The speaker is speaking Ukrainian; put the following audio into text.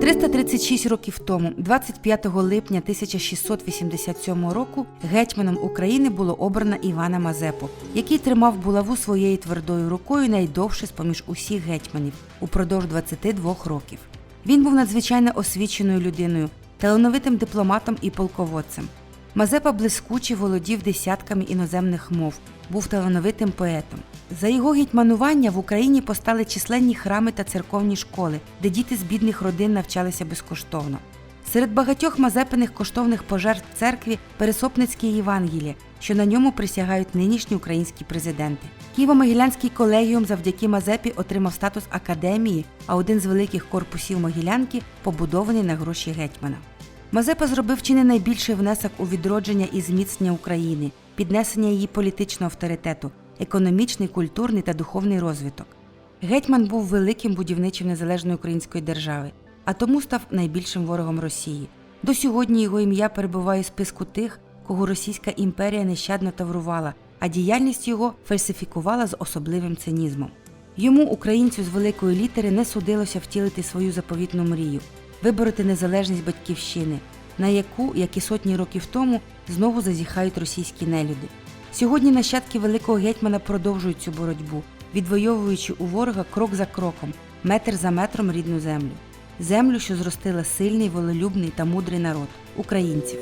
336 років тому, 25 липня 1687 року, гетьманом України було обрано Івана Мазепу, який тримав булаву своєю твердою рукою найдовше з поміж усіх гетьманів упродовж 22 років. Він був надзвичайно освіченою людиною, талановитим дипломатом і полководцем. Мазепа блискуче володів десятками іноземних мов, був талановитим поетом. За його гетьманування в Україні постали численні храми та церковні школи, де діти з бідних родин навчалися безкоштовно. Серед багатьох мазепиних коштовних пожертв церкві Пересопницьке Євангеліє, що на ньому присягають нинішні українські президенти. Києво-Могилянський колегіум завдяки Мазепі отримав статус академії, а один з великих корпусів Могилянки побудований на гроші гетьмана. Мазепа зробив чи не найбільший внесок у відродження і зміцнення України, піднесення її політичного авторитету, економічний, культурний та духовний розвиток. Гетьман був великим будівничим незалежної української держави, а тому став найбільшим ворогом Росії. До сьогодні його ім'я перебуває у списку тих, кого Російська імперія нещадно таврувала, а діяльність його фальсифікувала з особливим цинізмом. Йому, українцю з великої літери, не судилося втілити свою заповітну мрію вибороти незалежність батьківщини, на яку, як і сотні років тому, знову зазіхають російські нелюди. Сьогодні нащадки великого гетьмана продовжують цю боротьбу, відвоюючи у ворога крок за кроком, метр за метром рідну землю. Землю, що зростила сильний, волелюбний та мудрий народ українців.